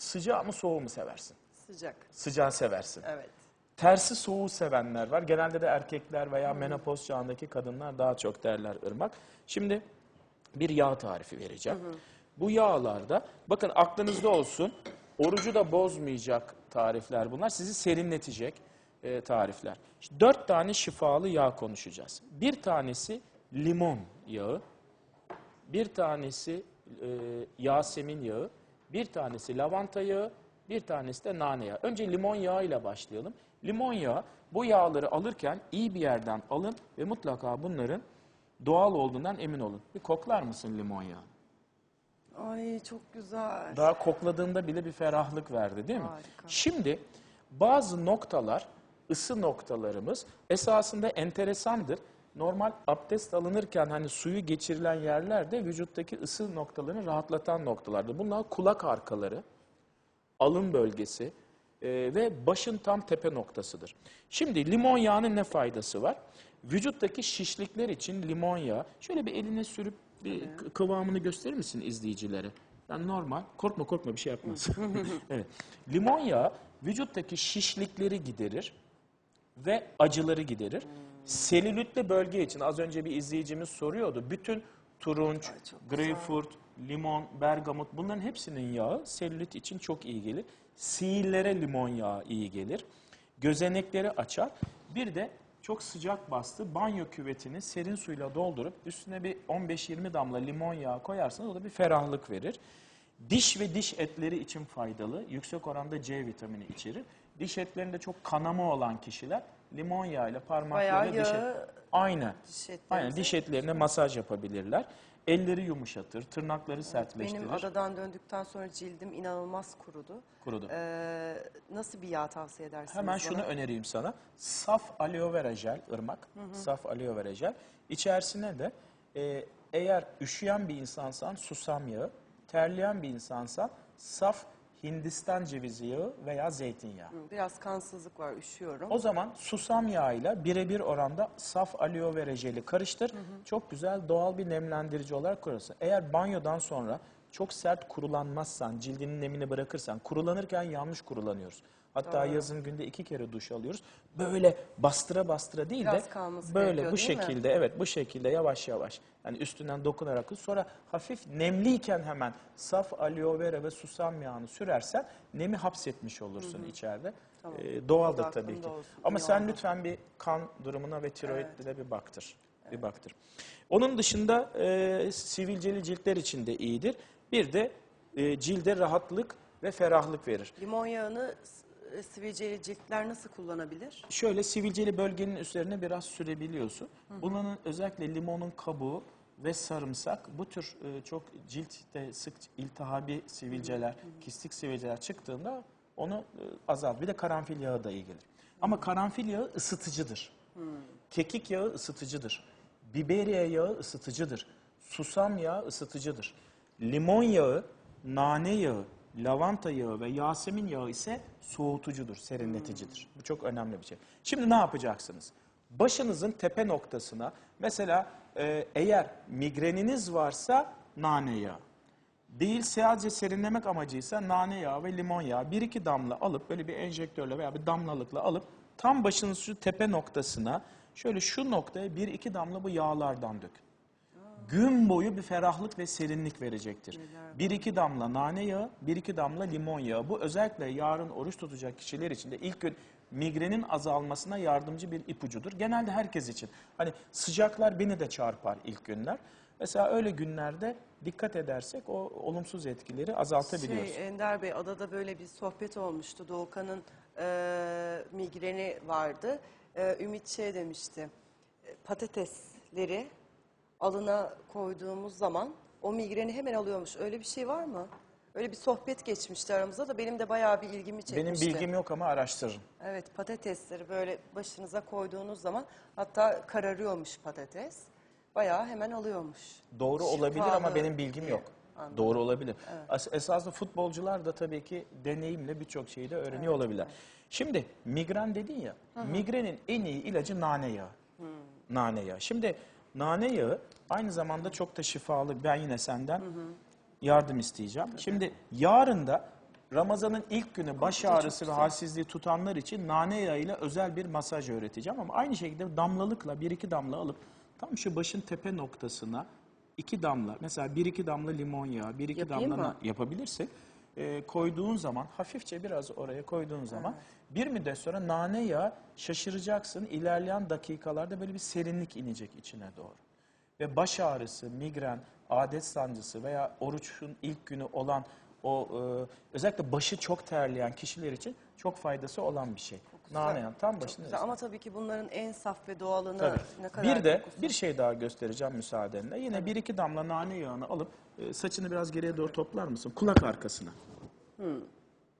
Sıcağı mı soğuğu mu seversin? Sıcak. Sıcağı seversin. Evet. Tersi soğuğu sevenler var. Genelde de erkekler veya menopoz çağındaki kadınlar daha çok derler ırmak. Şimdi bir yağ tarifi vereceğim. Bu yağlarda bakın aklınızda olsun orucu da bozmayacak tarifler bunlar. Sizi serinletecek e, tarifler. İşte dört tane şifalı yağ konuşacağız. Bir tanesi limon yağı, bir tanesi e, Yasemin yağı, bir tanesi lavanta yağı, bir tanesi de nane yağı. Önce limon yağı ile başlayalım. Limon yağı bu yağları alırken iyi bir yerden alın ve mutlaka bunların doğal olduğundan emin olun. Bir koklar mısın limon yağı? Ay çok güzel. Daha kokladığında bile bir ferahlık verdi değil mi? Harika. Şimdi bazı noktalar, ısı noktalarımız esasında enteresandır. Normal abdest alınırken hani suyu geçirilen yerler de vücuttaki ısı noktalarını rahatlatan noktalardır. Bunlar kulak arkaları, alın bölgesi e, ve başın tam tepe noktasıdır. Şimdi limon yağının ne faydası var? Vücuttaki şişlikler için limon yağı, şöyle bir eline sürüp bir kı- kıvamını gösterir misin izleyicilere? Yani normal, korkma korkma bir şey yapmaz. evet. Limon yağı vücuttaki şişlikleri giderir ve acıları giderir. Selülitli bölge için az önce bir izleyicimiz soruyordu. Bütün turunç, güzel. greyfurt, limon, bergamot bunların hepsinin yağı selülit için çok iyi gelir. Siillere limon yağı iyi gelir. Gözenekleri açar. Bir de çok sıcak bastı banyo küvetini serin suyla doldurup üstüne bir 15-20 damla limon yağı koyarsanız o da bir ferahlık verir. Diş ve diş etleri için faydalı. Yüksek oranda C vitamini içerir. Diş etlerinde çok kanama olan kişiler limon yağıyla parmaklarıyla Bayağı diş et... yağı Aynen. diş etlerimize- Aynen diş etlerine masaj yapabilirler. Elleri yumuşatır, tırnakları sertleştirir. Benim adadan döndükten sonra cildim inanılmaz kurudu. Kurudu. Ee, nasıl bir yağ tavsiye edersiniz Hemen bana? şunu önereyim sana. Saf aloe vera jel, ırmak. Saf aloe vera jel. İçerisine de e, eğer üşüyen bir insansan susam yağı, terleyen bir insansan saf Hindistan cevizi yağı veya zeytinyağı. Hı, Biraz kansızlık var, üşüyorum. O zaman susam yağıyla birebir oranda saf aloe vera jeli karıştır. Çok güzel doğal bir nemlendirici olarak kullanırsın. Eğer banyodan sonra çok sert kurulanmazsan, cildinin nemini bırakırsan, kurulanırken yanlış kurulanıyoruz. Hatta yazın günde iki kere duş alıyoruz. Böyle bastıra bastıra değil Biraz de böyle bu değil mi? şekilde evet bu şekilde yavaş yavaş yani üstünden dokunarak sonra hafif nemliyken hemen saf aloe vera ve susam yağını sürersen nemi hapsetmiş olursun içeride. Tamam. Ee, doğaldır O da tabii ki. olsun. Ama İyi sen oldu. lütfen bir kan durumuna ve tiroidine bir baktır. Bir baktır. Onun dışında e, sivilceli ciltler için de iyidir. Bir de e, cilde rahatlık ve ferahlık verir. Limon yağını s- sivilceli ciltler nasıl kullanabilir? Şöyle sivilceli bölgenin üzerine biraz sürebiliyorsun. Bunun özellikle limonun kabuğu ve sarımsak bu tür e, çok ciltte sık iltihabi sivilceler, kistik sivilceler çıktığında onu e, azalt. Bir de karanfil yağı da iyi gelir. Ama karanfil yağı ısıtıcıdır. Kekik yağı ısıtıcıdır. Biberiye yağı ısıtıcıdır. Susam yağı ısıtıcıdır. Limon yağı, nane yağı, lavanta yağı ve yasemin yağı ise soğutucudur, serinleticidir. Bu çok önemli bir şey. Şimdi ne yapacaksınız? Başınızın tepe noktasına mesela e, eğer migreniniz varsa nane yağı. Değil sadece serinlemek amacıysa nane yağı ve limon yağı bir iki damla alıp böyle bir enjektörle veya bir damlalıkla alıp tam başınız şu tepe noktasına şöyle şu noktaya bir iki damla bu yağlardan dök. Gün boyu bir ferahlık ve serinlik verecektir. Bir iki damla nane yağı, bir iki damla limon yağı. Bu özellikle yarın oruç tutacak kişiler için de ilk gün migrenin azalmasına yardımcı bir ipucudur. Genelde herkes için. Hani sıcaklar beni de çarpar ilk günler. Mesela öyle günlerde dikkat edersek o olumsuz etkileri azaltabiliyoruz. Şey, Ender Bey adada böyle bir sohbet olmuştu. Doğukan'ın e, migreni vardı. E, Ümit şey demişti. e, Patatesleri alına koyduğumuz zaman o migreni hemen alıyormuş. Öyle bir şey var mı? Öyle bir sohbet geçmişti aramızda da benim de bayağı bir ilgimi Benim çekmişti. bilgim yok ama araştırırım. Evet patatesleri böyle başınıza koyduğunuz zaman hatta kararıyormuş patates. Bayağı hemen alıyormuş. Doğru olabilir ama Şifalı benim bilgim yok. Doğru olabilir. Es- Esasında futbolcular da tabii ki deneyimle birçok şeyi de öğreniyor olabilirler. Şimdi migren dedin ya, migrenin en iyi ilacı nane yağı. Nane yağı. Şimdi nane yağı aynı zamanda çok da şifalı. Ben yine senden yardım isteyeceğim. Şimdi yarın da Ramazan'ın ilk günü baş ağrısı ve güzel. halsizliği tutanlar için nane yağıyla özel bir masaj öğreteceğim. Ama aynı şekilde damlalıkla bir iki damla alıp tam şu başın tepe noktasına iki damla mesela bir iki damla limon yağı, bir iki Yapayım damla mı? na- Ee, koyduğun zaman hafifçe biraz oraya koyduğun zaman bir müddet sonra nane yağı şaşıracaksın. İlerleyen dakikalarda böyle bir serinlik inecek içine doğru. Ve baş ağrısı, migren, adet sancısı veya oruçun ilk günü olan o e, özellikle başı çok terleyen kişiler için çok faydası olan bir şey. Nane yağı tam başında. güzel. Ama tabii ki bunların en saf ve doğalını Tabii. ne kadar Bir de kokusu- bir şey daha göstereceğim müsaadenle. Yine bir iki damla nane yağını alıp e, saçını biraz geriye doğru toplar mısın? Kulak arkasına.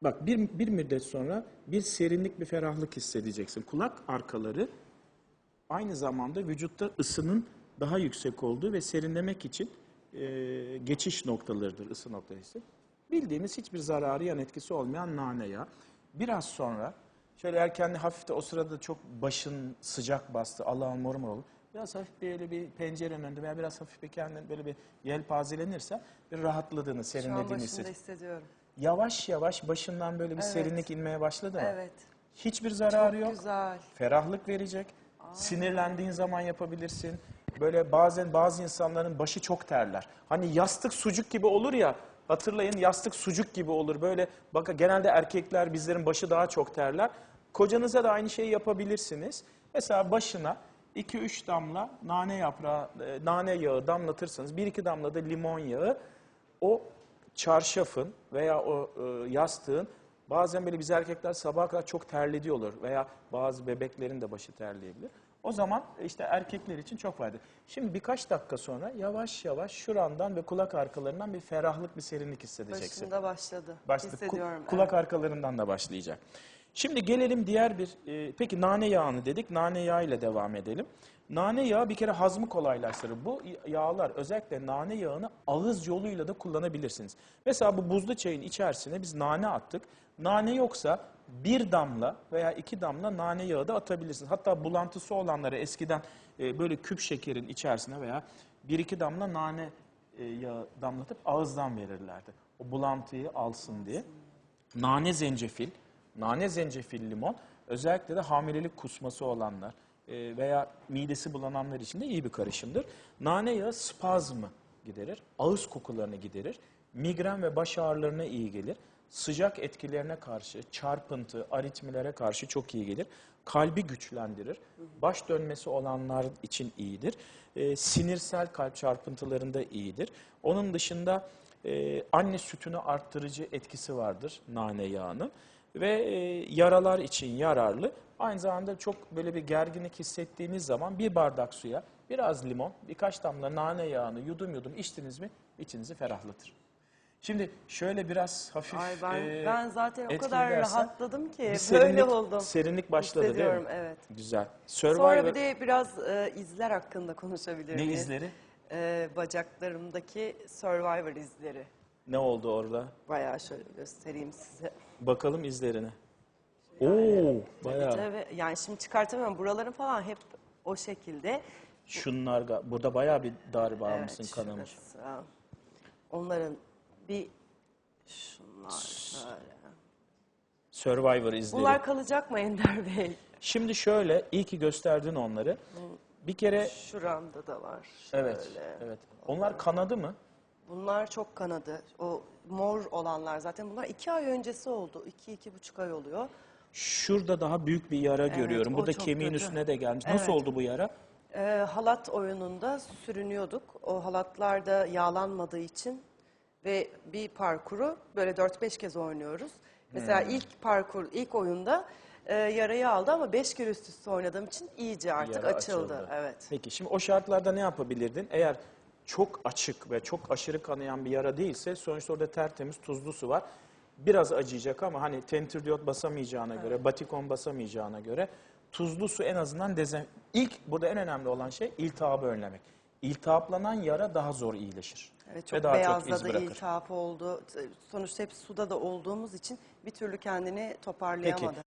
Bak bir, bir müddet sonra bir serinlik, bir ferahlık hissedeceksin. Kulak arkaları aynı zamanda vücutta ısının daha yüksek olduğu ve serinlemek için e, geçiş noktalarıdır ısı noktası. Bildiğimiz hiçbir zararı yan etkisi olmayan nane yağı. Biraz sonra şöyle erkenli hafif de o sırada çok başın sıcak bastı, Allah'ın mor mor olur. Biraz hafif böyle bir pencerenin önünde veya biraz hafif bir kendin böyle bir yelpazelenirse bir rahatladığını, Şu an serinlediğini hissediyorsun. hissediyorum. Yavaş yavaş başından böyle bir Evet. serinlik inmeye başladı mı? Evet. Hiçbir zararı Çok yok. güzel. Ferahlık verecek. Sinirlendiğin zaman yapabilirsin. Böyle bazen bazı insanların başı çok terler. Hani yastık sucuk gibi olur ya. Hatırlayın yastık sucuk gibi olur. Böyle bak genelde erkekler bizlerin başı daha çok terler. Kocanıza da aynı şeyi yapabilirsiniz. Mesela başına 2-3 damla nane yaprağı, e, nane yağı damlatırsanız, 1-2 damla da limon yağı o çarşafın veya o e, yastığın bazen böyle biz erkekler sabaha kadar çok terlediği olur veya bazı bebeklerin de başı terleyebilir. O zaman işte erkekler için çok faydalı. Şimdi birkaç dakika sonra yavaş yavaş şurandan ve kulak arkalarından bir ferahlık, bir serinlik hissedeceksin. Başımda başladı. Başladı. Ku- Hissediyorum. kulak arkalarından da başlayacak. Şimdi gelelim diğer bir, e, peki nane yağını dedik, nane yağı ile devam edelim. Nane yağı bir kere hazmı kolaylaştırır. Bu yağlar özellikle nane yağını ağız yoluyla da kullanabilirsiniz. Mesela bu buzlu çayın içerisine biz nane attık. Nane yoksa bir damla veya iki damla nane yağı da atabilirsiniz. Hatta bulantısı olanlara eskiden e, böyle küp şekerin içerisine veya bir iki damla nane e, yağı damlatıp ağızdan verirlerdi. O bulantıyı alsın diye. Nane zencefil, nane zencefil limon özellikle de hamilelik kusması olanlar e, veya midesi bulananlar için de iyi bir karışımdır. Nane yağı spazmı giderir, ağız kokularını giderir, migren ve baş ağrılarına iyi gelir, sıcak etkilerine karşı, çarpıntı, aritmilere karşı çok iyi gelir, kalbi güçlendirir, baş dönmesi olanlar için iyidir, E, sinirsel kalp çarpıntılarında iyidir. Onun dışında e, anne sütünü arttırıcı etkisi vardır nane yağının ve e, yaralar için yararlı. Aynı zamanda çok böyle bir gerginlik hissettiğiniz zaman bir bardak suya biraz limon, birkaç damla nane yağını yudum yudum içtiniz mi içinizi ferahlatır. Şimdi şöyle biraz hafif Ay ben, e, ben zaten o kadar rahatladım ki bir böyle serinlik, oldum. serinlik başladı değil Hissediyorum mi? evet. Güzel. Survivor Sonra bir de biraz e, izler hakkında konuşabilir ne miyiz? izleri? E, bacaklarımdaki Survivor izleri. Ne oldu orada? Bayağı şöyle göstereyim size. Bakalım izlerine. Oo, bayağı. Tabii, yani şimdi çıkartamıyorum. Buraların falan hep o şekilde. Şunlar ga- burada bayağı bir darbe almışsın kanamış. şurası. Onların bir şunlar şöyle. Survivor izleri. Bunlar kalacak mı Ender Bey? Şimdi şöyle iyi ki gösterdin onları. Bir kere Şuramda da var. Şöyle. evet evet. Onlar kanadı mı? Bunlar çok kanadı. O mor olanlar zaten bunlar iki ay öncesi oldu. İki, iki buçuk ay oluyor. Şurada daha büyük bir yara görüyorum. o Burada çok kemiğin kötü. üstüne de gelmiş. Nasıl Evet. oldu bu yara? Ee, halat oyununda sürünüyorduk. O halatlarda yağlanmadığı için ve bir parkuru böyle 4-5 kez oynuyoruz. Mesela Hmm. ilk parkur, ilk oyunda e, yarayı aldı ama 5 kere üst üste oynadığım için iyice artık Yara açıldı. Evet. Peki şimdi o şartlarda ne yapabilirdin? Eğer çok açık ve çok aşırı kanayan bir yara değilse sonuçta orada tertemiz tuzlu su var. Biraz acıyacak ama hani tentürdiyot basamayacağına göre, batikon basamayacağına göre tuzlu su en azından dezem... İlk burada en önemli olan şey iltihabı önlemek. İltihaplanan yara daha zor iyileşir. Evet, çok ve daha çok iz beyazladı, bırakır. iltihap oldu. Sonuçta hep suda da olduğumuz için bir türlü kendini toparlayamadı. Peki